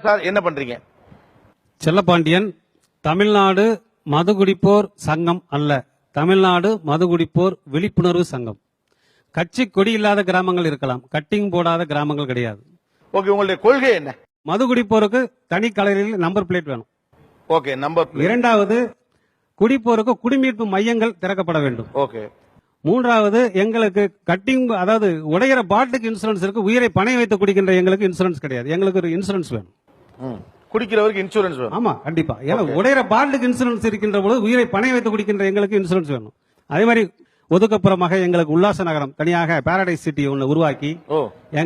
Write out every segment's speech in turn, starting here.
Sir என்ன பண்றீங்க? செல்லப்பாண்டியன் தமிழ்நாடு மதுகுடிப்போர் சங்கம் அல்ல. தமிழ்நாடு மதுகுடிப்போர் விழிப்புணர்வு சங்கம். கட்சி கொடி இல்லாத கிராமங்கள் இருக்கலாம். கட்டிங் போடாத கிராமங்கள் கிடையாது. ஓகே உங்களுடைய கொள்கை என்ன? மதுகுடிப்போருக்கு தனி கலரில் நம்பர் பிளேட் வேணும். ஓகே நம்பர் இரண்டாவது குடிப்போருக்கு குடிமீட்பு மையங்கள் திறக்கப்பட வேண்டும். ஓகே. மூன்றாவது எங்களுக்கு கட்டிங் அதாவது உடையிற பாட்டுக்கு இன்சூரன்ஸ் இருக்கு உயிரை பணம் வைத்து குடிக்கின்ற எங்களுக்கு இன்சூரன்ஸ் கிடையாது. எங்களுக்கு ஒரு இன்சூரன்ஸ் வேணும். குடிக்கிறவருக்கு இன்சூரன்ஸ் வேணும். ஆமா கண்டிப்பா. ஏன்னா உடையிற பாட்டுக்கு இன்சூரன்ஸ் இருக்கின்ற பொழுது உயிரை பணம் வைத்து குடிக்கின்ற எங்களுக்கு இன்சூரன்ஸ் வேணும். அதே மாதிரி ஒதுக்கப்புறமாக எங்களுக்கு உல்லாச நகரம் தனியாக பாரடைஸ் சிட்டி ஒன்று உருவாக்கி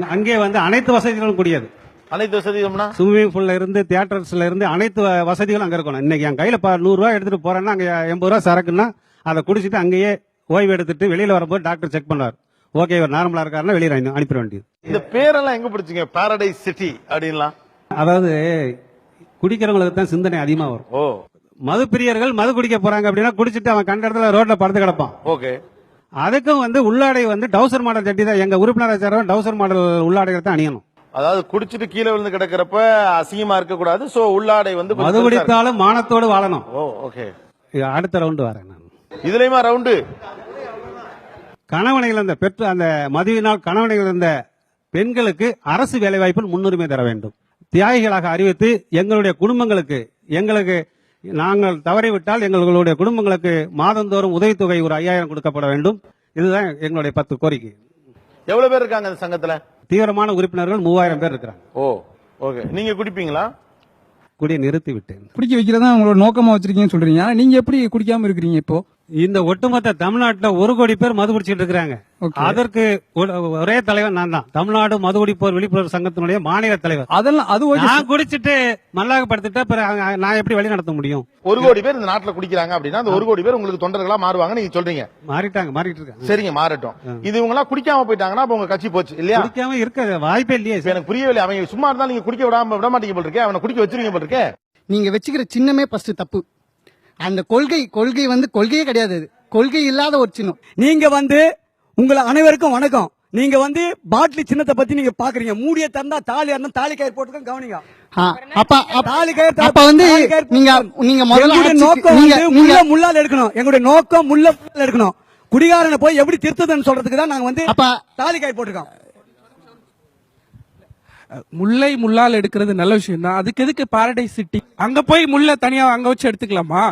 அங்கே வந்து அனைத்து வசதிகளும் கூடியது. அனைத்து வசதிகள்னா ஸ்விம்மிங் பூல்ல இருந்து தியேட்டர்ஸ்ல இருந்து அனைத்து வசதிகளும் அங்க இருக்கணும். இன்னைக்கு என் கையில நூறு ரூபாய் எடுத்துட்டு போறேன்னா அங்க எண்பது ரூபாய் சரக்குன்னா அதை குடிச்சிட்டு அங்கேயே ஓய்வு எடுத்துட்டு வெளியில வரும்போது டாக்டர் செக் பண்ணுவார். ஓகே இவர் நார்மலா இருக்காருன்னா வெளியில அனு- அனுப்பிட வேண்டியது. இந்த பேரெல்லாம் எங்க பிடிச்சீங்க? பாரடைஸ் சிட்டி அப்படின்லாம். அதாவது குடிக்கிறவங்களுக்கு தான் சிந்தனை அதிகமா வரும். ஓ. மது பிரியர்கள் மது குடிக்க போறாங்க அப்படின்னா குடிச்சிட்டு அவன் கண்ட இடத்துல ரோட்ல படுத்து கிடப்பான். ஓகே. அதுக்கும் வந்து உள்ளாடை வந்து டவுசர் மாடல் சட்டி தான் எங்க உறுப்பினரை சேர்றவன் டவுசர் மாடல் உள்ளாடைகளை தான் அணியணும். அதாவது குடிச்சிட்டு கீழே விழுந்து கிடக்கிறப்ப அசிங்கமா இருக்க கூடாது சோ உள்ளாடை வந்து மது குடித்தாலும் மானத்தோடு வாழணும். ஓ ஓகே. அடுத்த ரவுண்டு வரேன் நான். இதுலயுமா ரவுண்டு கணவனை இழந்த பெற்று அந்த மதுவினால் கணவனை இழந்த பெண்களுக்கு அரசு வேலைவாய்ப்பில் முன்னுரிமை தர வேண்டும். தியாகிகளாக அறிவித்து எங்களுடைய குடும்பங்களுக்கு எங்களுக்கு நாங்கள் தவறிவிட்டால் எங்களுடைய குடும்பங்களுக்கு மாதந்தோறும் உதவித்தொகை ஒரு ஐயாயிரம் கொடுக்கப்பட வேண்டும். இதுதான் எங்களுடைய பத்து கோரிக்கை. எவ்வளவு பேர் இருக்காங்க இந்த சங்கத்துல? தீவிரமான உறுப்பினர்கள் மூவாயிரம் பேர் இருக்கிறாங்க. Oh okay. நீங்க குடிப்பீங்களா? குடியை நிறுத்தி விட்டேன் குடிக்க வைக்கிறதா உங்களோட நோக்கமா வச்சிருக்கீங்கன்னு சொல்றீங்க. ஆனா நீங்க எப்படி குடிக்காம இருக்கிறீங்க இப்போ? இந்த ஒட்டுமொத்த தமிழ்நாட்டுல ஒரு கோடி பேர் மது குடிச்சிட்டு இருக்கிறாங்க. அதற்கு ஒரே தலைவர் நான் தான். தமிழ்நாடு மது குடிப்போர் விழிப்புணர்வு சங்கத்தினுடைய மாநில தலைவர். அதெல்லாம் அது நான் குடிச்சிட்டு மல்லாகப்படுத்திட்டா பிறகு நான் எப்படி வழி நடத்த முடியும்? ஒரு கோடி பேர் இந்த நாட்டுல குடிக்கிறாங்க அப்படின்னா அந்த ஒரு கோடி பேர் உங்களுக்கு தொண்டர்களா மாறுவாங்க நீங்க சொல்றீங்க. மாறிட்டாங்க மாறிட்டு இருக்காங்க. சரிங்க மாறட்டும். இது இவங்க எல்லாம் குடிக்காம போயிட்டாங்கன்னா அப்ப உங்க கட்சி போச்சு இல்லையா? குடிக்காம இருக்க வாய்ப்பே இல்லையே எனக்கு புரியவில்லை அவங்க சும்மா இருந்தாலும் நீங்க குடிக்க விடாம விட மாட்டீங்க போல இருக்கே அவனை குடிக்க வச்சிருவீங்க போல இருக்கே. நீங்க வச்சுக்கிற சின்னமே ஃபர்ஸ்ட் தப்பு. அந்த கொள்கை கொள்கை வந்து கொள்கையே கிடையாது அது. கொள்கை இல்லாத ஒரு சின்னம். நீங்க வந்து உங்களை அனைவருக்கும் வணக்கம். நீங்க வந்து பாட்டிலி சின்னத்தை பத்தி நீங்க பாக்குறீங்க. மூடிய தந்தா தாலி இருந்தா தாலி கயிறு போட்டுக்க கவனிங்க. அப்ப அப்ப- தாலி கயிறு அப்ப வந்து நீங்க நீங்க முதல்ல நோக்கம் முள்ள முள்ளால் எடுக்கணும். எங்களுடைய நோக்கம் முள்ள முள்ளால் எடுக்கணும். குடிகாரனை போய் எப்படி திருத்ததுன்னு சொல்றதுக்கு தான் நாங்க வந்து அப்ப தாலி கயிறு போட்டிருக்கோம். முல்லை முள்ளால் எடுக்கிறது நல்ல விஷயம் தான் அதுக்கு எதுக்கு பாரடைஸ் சிட்டி அங்க போய் முல்லை தனியா அங்க வச்சு எடுத்துக்கலாமா?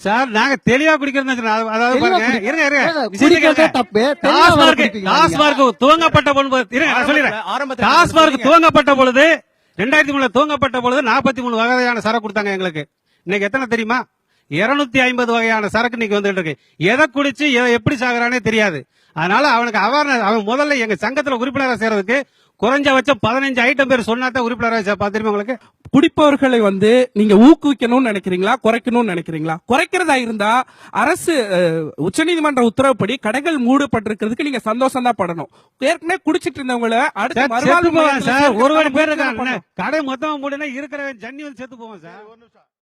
சார் நாங்க தெளிவா குடிக்கிறது அதாவது பாருங்க இருங்க இருங்க. தப்பு. டாஸ்மார்க் டாஸ்மார்க் துவங்கப்பட்ட பொழுது இருங்க நான் சொல்லிடுறேன். டாஸ்மார்க் துவங்கப்பட்ட பொழுது ரெண்டாயிரத்தி மூணுல துவங்கப்பட்ட பொழுது நாற்பத்தி மூணு வகையான சரக்கு கொடுத்தாங்க எங்களுக்கு. இன்னைக்கு எத்தனை தெரியுமா? இருநூத்தி ஐம்பது வகையான சரக்கு இன்னைக்கு வந்துட்டு இருக்கு. எதை குடிச்சு எப்படி சாகுறானே தெரியாது. அதனால அவனுக்கு அவேர்னஸ் அவன் முதல்ல எங்க சங்கத்துல உறுப்பினராக சேர்றதுக்கு குறைஞ்சபட்சம் பதினஞ்சு ஐட்டம் பேர் சொன்னா தான் உறுப்பினராக தெரியுமா உங்களுக்கு? குடிப்பவர்களை வந்து நீங்க ஊக்குவிக்கணும்னு நினைக்கிறீங்களா? குறைக்கணும்னு நினைக்கிறீங்களா? குறைக்கிறதா இருந்தா அரசு உச்சநீதிமன்ற உத்தரவுப்படி கடைகள் மூடப்பட்டிருக்கிறதுக்கு நீங்க சந்தோஷம் தான் படணும். ஏற்கனவே குடிச்சிட்டு இருந்தவங்கள அடுத்து ஒரு பேர். கடை மொத்தமா மூடினா இருக்கிறவன் ஜன்னி வந்து செத்து போவான் சார்.